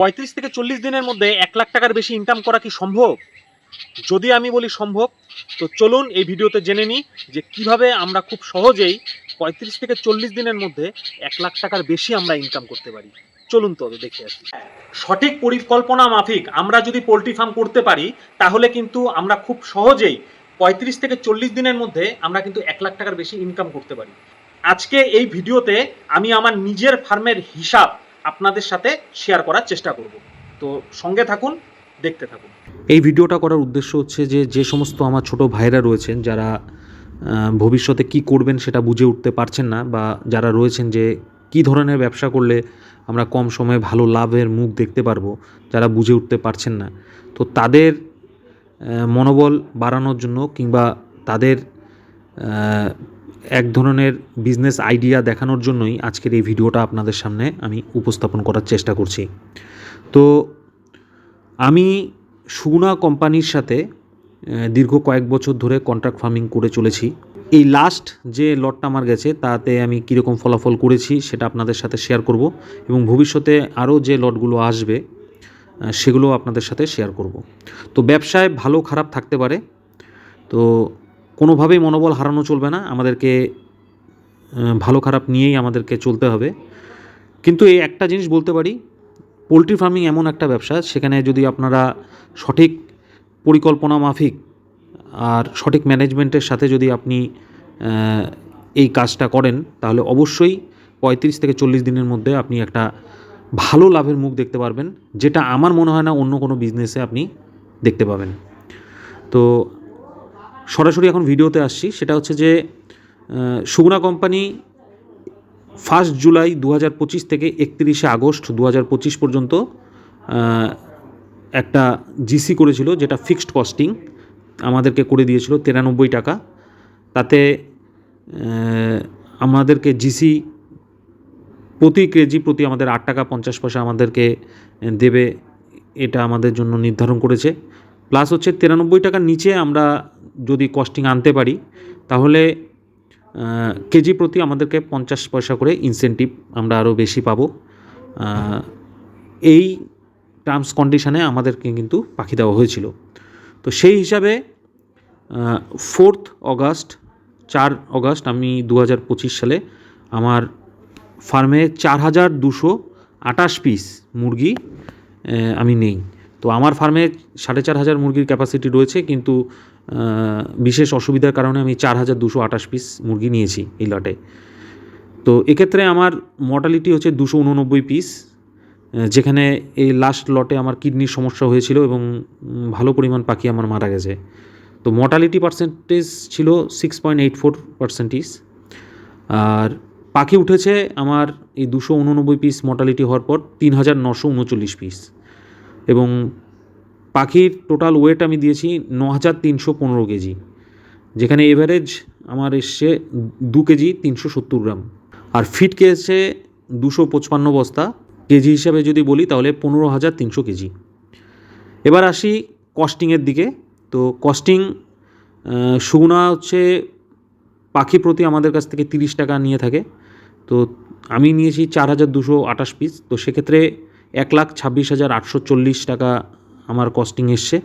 পঁয়ত্রিশ থেকে চল্লিশ দিনের মধ্যে এক লাখ টাকার বেশি ইনকাম করা কি সম্ভব? যদি আমি বলি সম্ভব, তো চলুন এই ভিডিওতে জেনে নিই যে কীভাবে আমরা খুব সহজেই পঁয়ত্রিশ থেকে চল্লিশ দিনের মধ্যে এক লাখ টাকার বেশি আমরা ইনকাম করতে পারি। চলুন তবে দেখে আসি। সঠিক পরিকল্পনা মাফিক আমরা যদি পোলট্রি ফার্ম করতে পারি, তাহলে কিন্তু আমরা খুব সহজেই পঁয়ত্রিশ থেকে চল্লিশ দিনের মধ্যে আমরা কিন্তু এক লাখ টাকার বেশি ইনকাম করতে পারি। আজকে এই ভিডিওতে আমি আমার নিজের ফার্মের হিসাব আপনাদের সাথে শেয়ার করার চেষ্টা করব। তো সঙ্গে থাকুন, দেখতে থাকুন। এই ভিডিওটা করার উদ্দেশ্য হচ্ছে যে যে সমস্ত আমার ছোট ভাইরা রয়েছেন, যারা ভবিষ্যতে কি করবেন সেটা বুঝে উঠতে পারছেন না বা যারা রয়েছেন যে, কি ধরনের ব্যবসা করলে আমরা কম সময়ে ভালো লাভের মুখ দেখতে পারব, যারা বুঝে উঠতে পারছেন না। তো তাদের মনোবল বাড়ানোর জন্য কিংবা তাদের এক ধরনের বিজনেস আইডিয়া দেখানোর জন্যই আজকের এই ভিডিওটা আপনাদের সামনে আমি উপস্থাপন করার চেষ্টা করছি। তো আমি সুগুনা কোম্পানির সাথে দীর্ঘ কয়েক বছর ধরে কন্ট্রাক্ট ফার্মিং করে চলেছি। এই লাস্ট যে লটটা আমার গেছে, তাতে আমি কীরকম ফলাফল করেছি সেটা আপনাদের সাথে শেয়ার করব এবং ভবিষ্যতে আরও যে লটগুলো আসবে সেগুলো আপনাদের সাথে শেয়ার করব। তো ব্যবসায় ভালো খারাপ থাকতে পারে। তো কোনোভাবেই মনোবল হারানো চলবে না। আমাদেরকে ভালো খারাপ নিয়েই আমাদেরকে চলতে হবে। কিন্তু এই একটা জিনিস বলতে পারি, পোলট্রি ফার্মিং এমন একটা ব্যবসা, সেখানে যদি আপনারা সঠিক পরিকল্পনা মাফিক আর সঠিক ম্যানেজমেন্টের সাথে যদি আপনি এই কাজটা করেন, তাহলে অবশ্যই পঁয়ত্রিশ থেকে চল্লিশ দিনের মধ্যে আপনি একটা ভালো লাভের মুখ দেখতে পারবেন, যেটা আমার মনে হয় না অন্য কোনো বিজনেসে আপনি দেখতে পাবেন। তো সরাসরি এখন ভিডিওতে আসছি। সেটা হচ্ছে যে সুগুনা কোম্পানি ফার্স্ট জুলাই দু হাজার পঁচিশ থেকে একত্রিশে আগস্ট দু হাজার পঁচিশ পর্যন্ত একটা জিসি করেছিল যেটা ফিক্সড কস্টিং আমাদেরকে করে দিয়েছিল তিরানব্বই টাকা। তাতে আমাদেরকে জিসি প্রতি কেজি প্রতি আমাদের আট টাকা পঞ্চাশ পয়সা আমাদেরকে দেবে, এটা আমাদের জন্য নির্ধারণ করেছে। প্লাস হচ্ছে তিরানব্বই টাকার নিচে আমরা যদি কস্টিং আনতে পারি, তাহলে কেজি প্রতি আমাদেরকে পঞ্চাশ পয়সা করে ইনসেন্টিভ আমরা আরও বেশি পাবো। এই টার্মস কন্ডিশানে আমাদেরকে কিন্তু পাখি দেওয়া হয়েছিল। তো সেই হিসাবে ফোর্থ অগাস্ট চার অগাস্ট আমি দু হাজার পঁচিশ সালে আমার ফার্মে চার হাজার দুশো আটাশ পিস মুরগি আমি নেই। তো আমার ফার্মে সাড়ে চার হাজার মুরগির ক্যাপাসিটি রয়েছে, কিন্তু বিশেষ অসুবিধার কারণে আমি চার হাজার দুশো আটাশ পিস মুরগি নিয়েছি এই লটে তো এক্ষেত্রে আমার মর্টালিটি হচ্ছে দুশো উননব্বই পিস যেখানে এই লাস্ট লটে আমার কিডনির সমস্যা হয়েছিল এবং ভালো পরিমাণ পাখি আমার মারা গেছে। তো মর্টালিটি পার্সেন্টেজ ছিল six point eight four percentage আর পাখি উঠেছে আমার এই দুশো উননব্বই পিস মর্টালিটি হওয়ার পর তিন হাজার নশো উনচল্লিশ পিস এবং পাখির টোটাল ওয়েট আমি দিয়েছি ন হাজার তিনশো পনেরো কেজি। যেখানে এভারেজ আমার এসছে দু কেজি তিনশো সত্তর গ্রাম। আর ফিট কেছে দুশো পঁচপান্ন বস্তা। কেজি হিসাবে যদি বলি তাহলে পনেরো হাজার তিনশো কেজি। এবার আসি কস্টিংয়ের দিকে। তো কস্টিং সুগুনা হচ্ছে পাখি প্রতি আমাদের কাছ থেকে তিরিশ টাকা নিয়ে থাকে। তো আমি নিয়েছি চার হাজার দুশো আঠাশ পিস তো সেক্ষেত্রে এক লাখ ছাব্বিশ হাজার আটশো চল্লিশ টাকা আমার কস্টিং এসছে।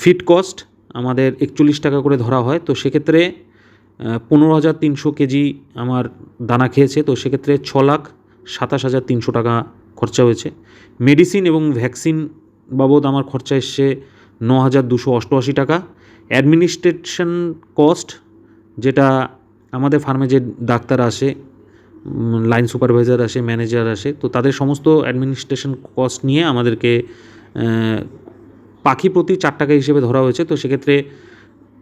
ফিট কস্ট আমাদের একচল্লিশ টাকা করে ধরা হয়, তো সেক্ষেত্রে পনেরো হাজার তিনশো কেজি আমার দানা খেয়েছে, তো সেক্ষেত্রে ছ লাখ সাতাশ হাজার তিনশো টাকা খরচা হয়েছে। মেডিসিন এবং ভ্যাকসিন বাবদ আমার খরচা এসছে ন হাজার দুশো অষ্টআশি টাকা। অ্যাডমিনিস্ট্রেশন কস্ট যেটা আমাদের ফার্মে যে ডাক্তার আসে লাইন সুপারভাইজার আসে ম্যানেজার আসে, তো তাদের সমস্ত অ্যাডমিনিস্ট্রেশন কস্ট নিয়ে আমাদেরকে পাখি প্রতি চার টাকা হিসেবে ধরা হয়েছে, তো সেক্ষেত্রে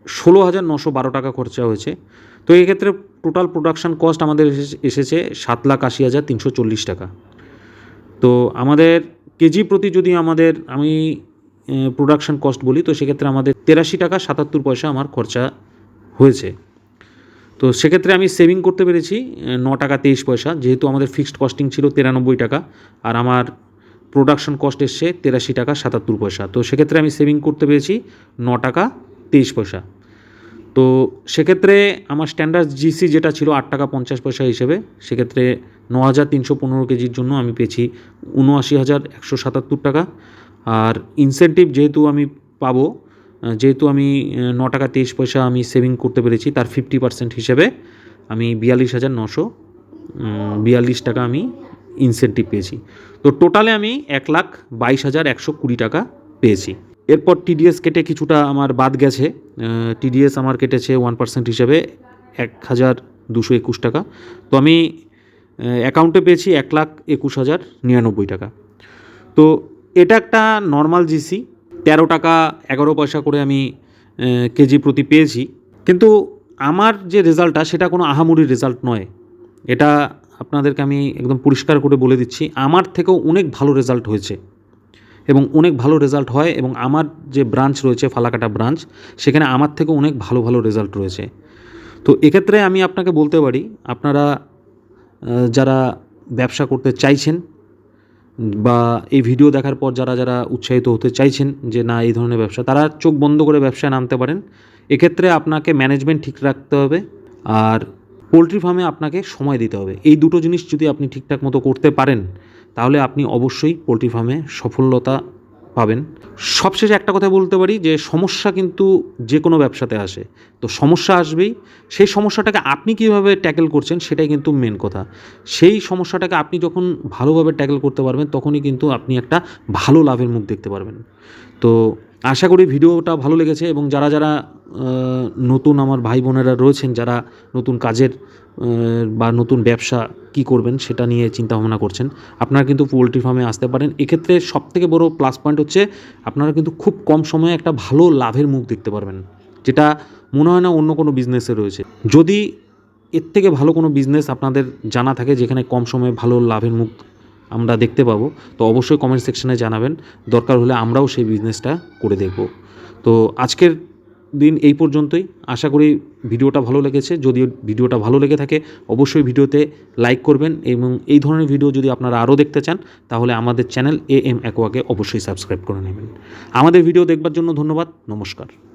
ষোলো হাজার নশো বারো টাকা খরচা হয়েছে। তো এক্ষেত্রে টোটাল প্রোডাকশান কস্ট আমাদের এসে- এসেছে সাত লাখ আশি হাজার তিনশো চল্লিশ টাকা। তো আমাদের কেজি প্রতি যদি আমাদের, আমি প্রোডাকশান কস্ট বলি, তো সেক্ষেত্রে আমাদের তেরাশি টাকা সাতাত্তর পয়সা আমার খরচা হয়েছে। তো সেক্ষেত্রে আমি সেভিং করতে পেরেছি ন টাকা তেইশ পয়সা, যেহেতু আমাদের ফিক্সড কস্টিং ছিল তিরানব্বই টাকা, আর আমার প্রোডাকশন কস্ট এসছে তেরাশি টাকা সাতাত্তর পয়সা। তো সেক্ষেত্রে আমি সেভিং করতে পেরেছি ন টাকা তেইশ পয়সা। তো সেক্ষেত্রে আমার স্ট্যান্ডার্ড জিসি যেটা ছিল আট টাকা পঞ্চাশ পয়সা হিসেবে, সেক্ষেত্রে ন হাজার তিনশো পনেরো কেজির জন্য আমি পেয়েছি উনআশি হাজার একশো সাতাত্তর টাকা। আর ইনসেন্টিভ যেহেতু আমি পাবো যেহেতু আমি ন টাকা তেইশ পয়সা আমি সেভিং করতে পেরেছি, তার ফিফটি পার্সেন্ট হিসেবে আমি বিয়াল্লিশ হাজার নশো বিয়াল্লিশ টাকা আমি ইনসেন্টিভ পেয়েছি। তো টোটালে আমি এক লাখ বাইশ হাজার একশো কুড়ি টাকা পেয়েছি। এরপর টিডিএস কেটে কিছুটা আমার বাদ গেছে। টিডিএস আমার কেটেছে ওয়ান পার্সেন্ট হিসেবে এক হাজার দুশো একুশ টাকা। তো আমি অ্যাকাউন্টে পেয়েছি এক লাখ একুশ হাজার নিরানব্বই টাকা। তো এটা একটা নর্মাল জিসি তেরো টাকা, এগারো পয়সা করে আমি কেজি প্রতি পেয়েছি। কিন্তু আমার যে রেজাল্টটা সেটা কোনো আহামুরির রেজাল্ট নয়। এটা আপনাদেরকে আমি একদম পরিষ্কার করে বলে দিচ্ছি, আমার থেকেও অনেক ভালো রেজাল্ট হয়েছে। এবং অনেক ভালো রেজাল্ট হয় এবং আমার যে ব্রাঞ্চ রয়েছে, ফালাকাটা ব্রাঞ্চ সেখানে আমার থেকেও অনেক ভালো ভালো রেজাল্ট রয়েছে। তো এক্ষেত্রে আমি আপনাকে বলতে পারি, আপনারা যারা ব্যবসা করতে চাইছেন বা এই ভিডিও দেখার পর যারা যারা উৎসাহিত হতে চাইছেন যে না, এই ধরনের ব্যবসা, তারা চোখ বন্ধ করে ব্যবসায় নামতে পারেন। এক্ষেত্রে আপনাকে ম্যানেজমেন্ট ঠিক রাখতে হবে। আর পোলট্রি ফার্মে আপনাকে সময় দিতে হবে। এই দুটো জিনিস যদি আপনি ঠিকঠাক মতো করতে পারেন, তাহলে আপনি অবশ্যই পোলট্রি ফার্মে সফলতা পাবেন। সবশেষে একটা কথা বলতে পারি যে, সমস্যা কিন্তু যে কোনো ব্যবসাতে আসে। তো সমস্যা আসবেই। সেই সমস্যাটাকে আপনি কীভাবে ট্যাকেল করছেন, সেটাই কিন্তু মেন কথা। সেই সমস্যাটাকে আপনি যখন ভালোভাবে ট্যাকেল করতে পারবেন, তখনই কিন্তু আপনি একটা ভালো লাভের মুখ দেখতে পারবেন। তো আশা করি ভিডিওটা ভালো লেগেছে এবং যারা যারা নতুন আমার ভাই বোনেরা রয়েছেন, যারা নতুন কাজের বা নতুন ব্যবসা কি করবেন সেটা নিয়ে চিন্তা ভাবনা করছেন, আপনারা কিন্তু পোলট্রি ফার্মে আসতে পারেন। এক্ষেত্রে সবথেকে বড় প্লাস পয়েন্ট হচ্ছে আপনারা কিন্তু খুব কম সময়ে একটা ভালো লাভের মুখ দেখতে পারবেন, যেটা মনে হয় না অন্য কোনো বিজনেসে রয়েছে। যদি এর থেকে ভালো কোনো বিজনেস আপনাদের জানা থাকে যেখানে কম সময়ে ভালো লাভের মুখ আমরা দেখতে পাবো। তো অবশ্যই কমেন্ট সেকশনে জানাবেন। দরকার হলে আমরাও সেই বিজনেসটা করে দেখব। তো আজকের দিন এই পর্যন্তই। আশা করি ভিডিওটা ভালো লেগেছে। যদি ভিডিওটা ভালো লেগে থাকে, অবশ্যই ভিডিওতে লাইক করবেন এবং এই ধরনের ভিডিও যদি আপনারা আরও দেখতে চান, তাহলে আমাদের চ্যানেল এ এম অ্যাকোয়াকে অবশ্যই সাবস্ক্রাইব করে নেবেন। আমাদের ভিডিও দেখবার জন্য ধন্যবাদ। নমস্কার।